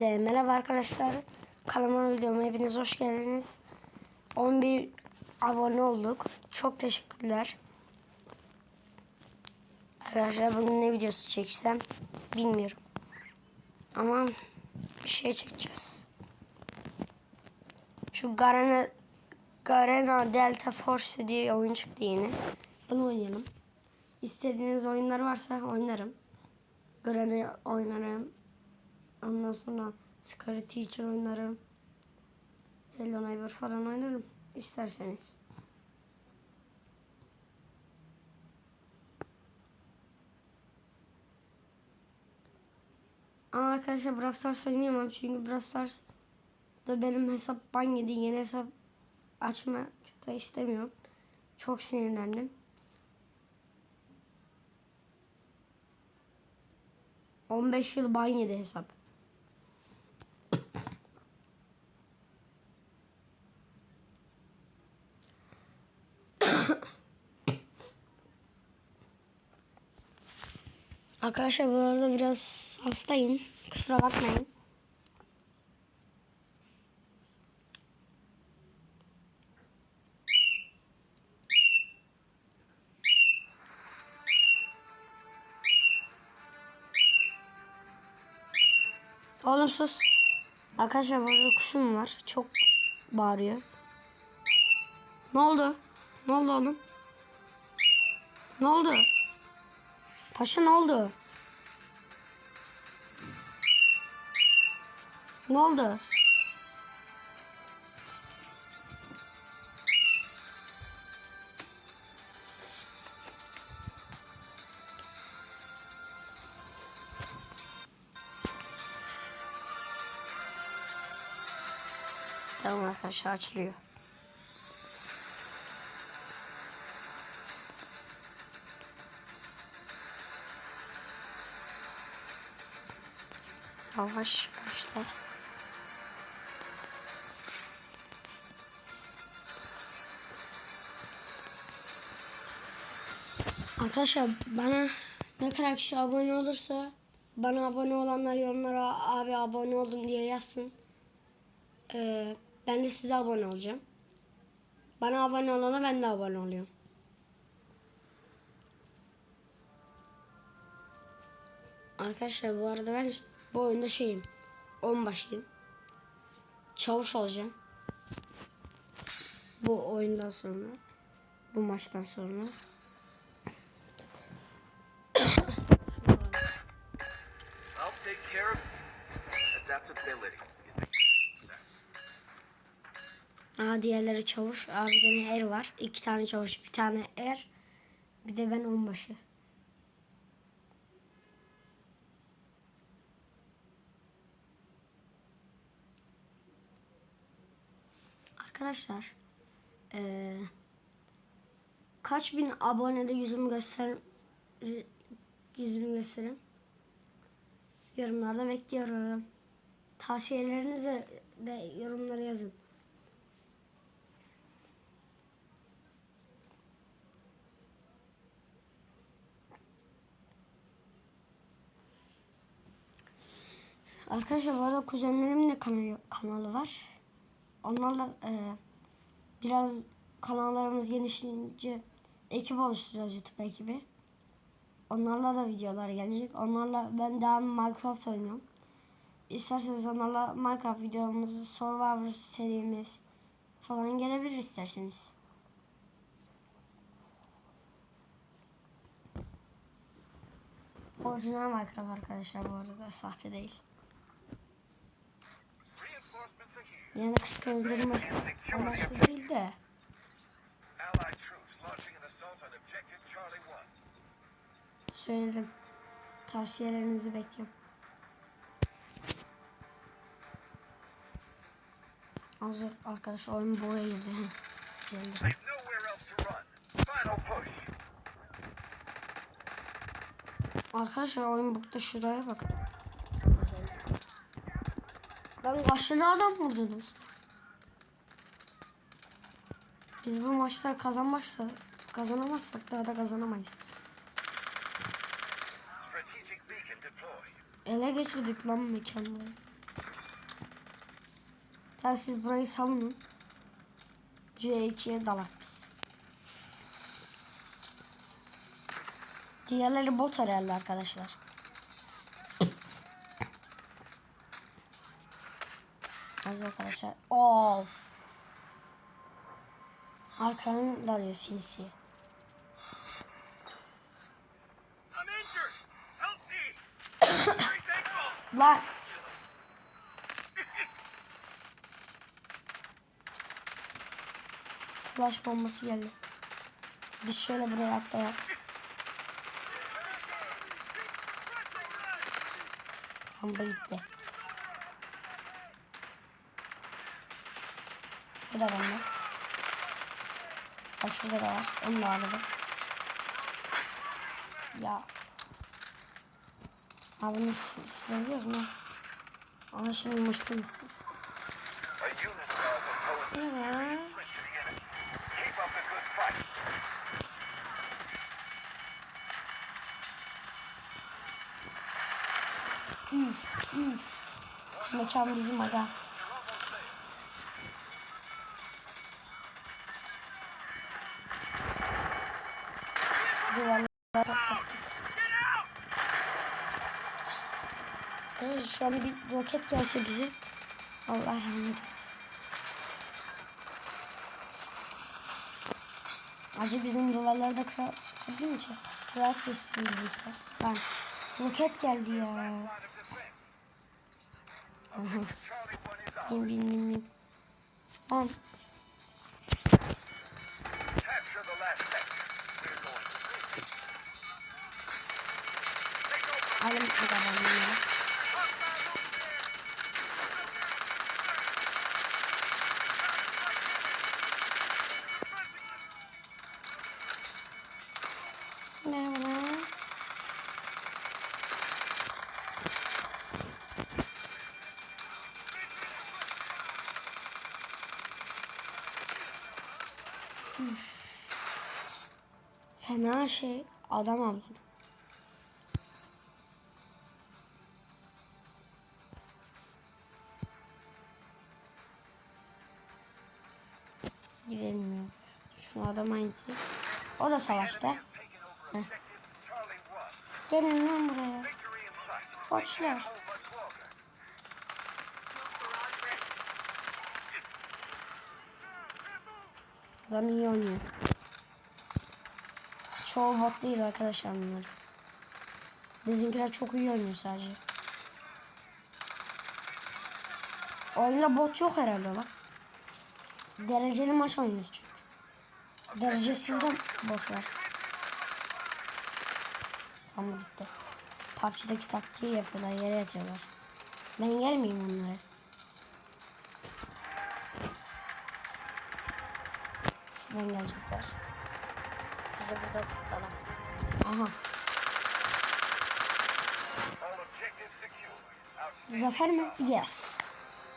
Ee, Merhaba arkadaşlar. Kanalıma videoma hepiniz hoş geldiniz. 11 abone olduk. Çok teşekkürler. Arkadaşlar bugün ne videosu çeksem bilmiyorum. Ama bir şey çekeceğiz. Şu Garena, Garena Delta Force diye oyun çıktı yeni. Bunu oynayalım. İstediğiniz oyunlar varsa oynarım. Garena oynarım. Ondan sonra Scary Teacher oynarım. Hello Neighbor falan oynarım. isterseniz. Ama arkadaşlar Brawl Stars oynayamam çünkü Brawl Stars'da benim hesap ban yedi. Yeni hesap açmak da istemiyorum. Çok sinirlendim. 15 yıl ban yedi hesap. Arkadaşlar bu arada biraz hastayım. Kusura bakmayın. Oğlum sus. Arkadaşlar burada kuşum var. Çok bağırıyor. Ne oldu? Ne oldu oğlum? Ne oldu? Paşa ne oldu? Ne oldu? Tamam arkadaşlar açılıyor. Savaş başlar. Arkadaşlar bana ne kadar kişi abone olursa bana abone olanlar yorumlara abi abone oldum diye yazsın. Ee, ben de size abone olacağım. Bana abone olana ben de abone oluyorum. Arkadaşlar bu arada ben bu oyunda şeyim. Onbaşıyım. Çavuş olacağım. Bu oyundan sonra. Bu maçtan sonra. Aa diğerleri çavuş. Aa bir er var. İki tane çavuş, bir tane er. Bir de ben onbaşı. Arkadaşlar eee, kaç bin abonede yüzümü göster yüzümü gösterin. Yorumlarda bekliyorum. Tavsiyelerinizi de yorumlara yazın. Arkadaşlar bu arada kuzenlerimin de kanalı, kanalı var. Onlarla e, biraz kanallarımız genişleyince ekip oluşturacağız YouTube ekibi. Onlarla da videolar gelecek. Onlarla ben daha Minecraft oynuyorum. İsterseniz onlarla Minecraft videomuz, Survivor serimiz falan gelebilir isterseniz. Orijinal Minecraft arkadaşlar bu arada sahte değil. Yani kıskandırma amaçlı değil de. Söyledim. Tavsiyelerinizi bekliyorum. Hazır arkadaş oyun buraya girdi. Güzeldi. Arkadaşlar oyun bukta şuraya bak. Lan kaçlı adam vurdunuz. Biz bu maçta kazanmaksa kazanamazsak daha da kazanamayız. Ele geçirdik lan mekanları. Sen siz burayı savunun. C2'ye dalak biz. Diğerleri bot herhalde arkadaşlar. Az arkadaşlar. Of. Arkadan dalıyor sinsi. Lan. Flash bombası geldi. Biz şöyle buraya atlayak. Bomba gitti. Bu da bende. Şurada da var. Onu da aldım. Ya. Abi bunu sü- sürebiliyoruz mu? Ama şimdi mıştınız siz. Evet. Üf üf. Mekan bizim aga. An bir roket gelse bize. Allah rahmet eylesin. Acı bizim duvarlarda kırar. Değil ki? Kıraat kessin bizimkiler. Lan roket geldi ya. Aha. Charlie 1 is out. Bin bin bin bin. Lan Capture the last sector. Fena şey adam avladım. Gidelim. Şu adam aynısı. O da savaşta. Taking over objective Charlie 1. Gelin lan buraya. Koçlar. Adam iyi oynuyor. Çoğu bot değil arkadaşlar bunlar. Bizimkiler çok iyi oynuyor sadece. Oyunda bot yok herhalde bak. Dereceli maç oynuyoruz çünkü. Derecesiz de bot var. Tamam gitti. PUBG'deki taktiği yapıyorlar yere yatıyorlar. Ben miyim onları? Şuradan gelecekler. Bize burada tuttalak. Aha. Zafer mi? Yes.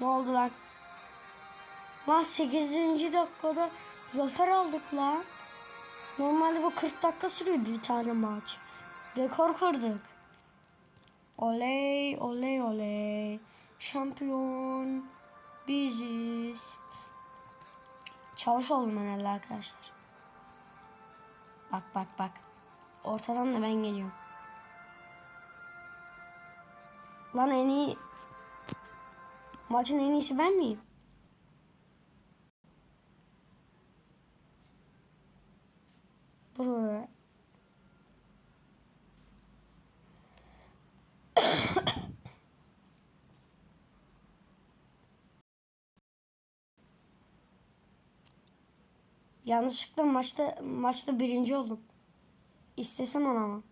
Ne oldu lan? Lan 8. dakikada zafer aldık lan. Normalde bu 40 dakika sürüyor bir tane maç. Rekor kırdık. Oley oley oley. Şampiyon biziz. Çavuş oldum herhalde arkadaşlar. Bak bak bak. Ortadan da ben geliyorum. Lan en iyi Maçın en iyisi ben miyim? Buraya. Yanlışlıkla maçta maçta birinci oldum. İstesem olamam.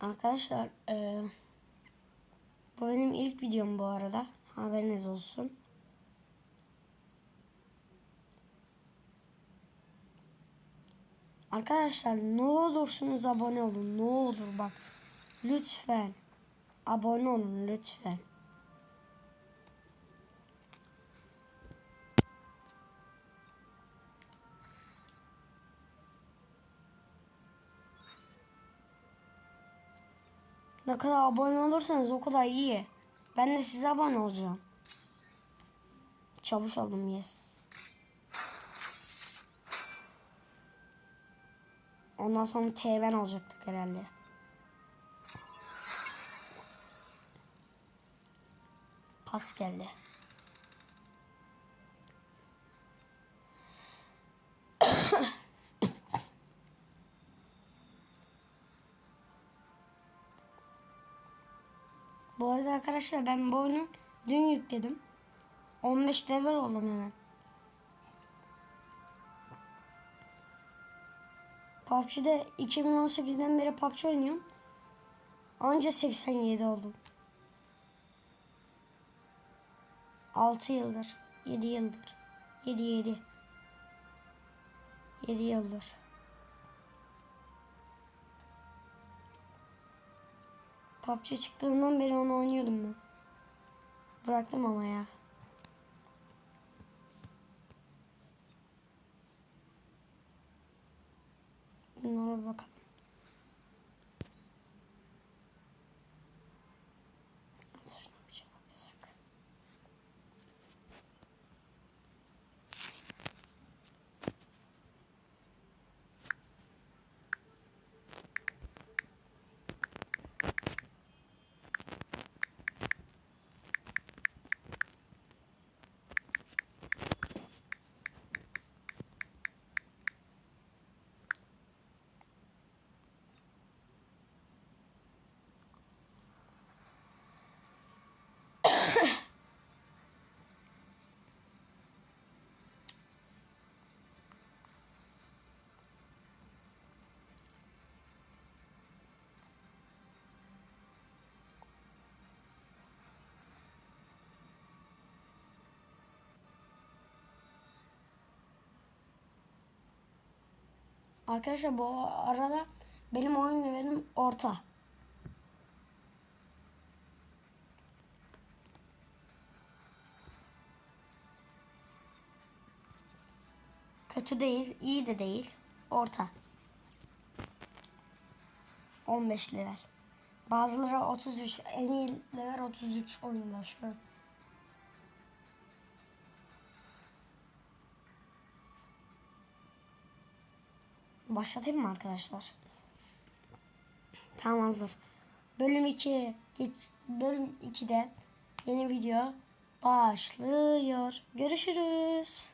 Arkadaşlar eee, bu benim ilk videom bu arada. Haberiniz olsun. Arkadaşlar ne olursunuz abone olun. Ne olur bak. Lütfen. Abone olun lütfen. Ne kadar abone olursanız o kadar iyi. Ben de size abone olacağım. Çavuş oldum yes. Ondan sonra teğmen olacaktık herhalde. Pas geldi. Bu arada arkadaşlar ben bu oyunu dün yükledim. 15 level oldum hemen. PUBG'de 2018'den beri PUBG oynuyorum. Anca 87 oldum. 6 yıldır. 7 yıldır. 7 7. 7 yıldır. PUBG çıktığından beri onu oynuyordum ben. Bıraktım ama ya. Bunlara bakalım. Şuna bir şey yapıyorsak. Arkadaşlar bu arada benim oyun levelim orta. Kötü değil, iyi de değil. Orta. 15 level. Bazıları 33, en iyi level 33 oyunda şu an. Başlatayım mı arkadaşlar? Tamam hazır. Bölüm 2 geç bölüm 2'de yeni video başlıyor. Görüşürüz.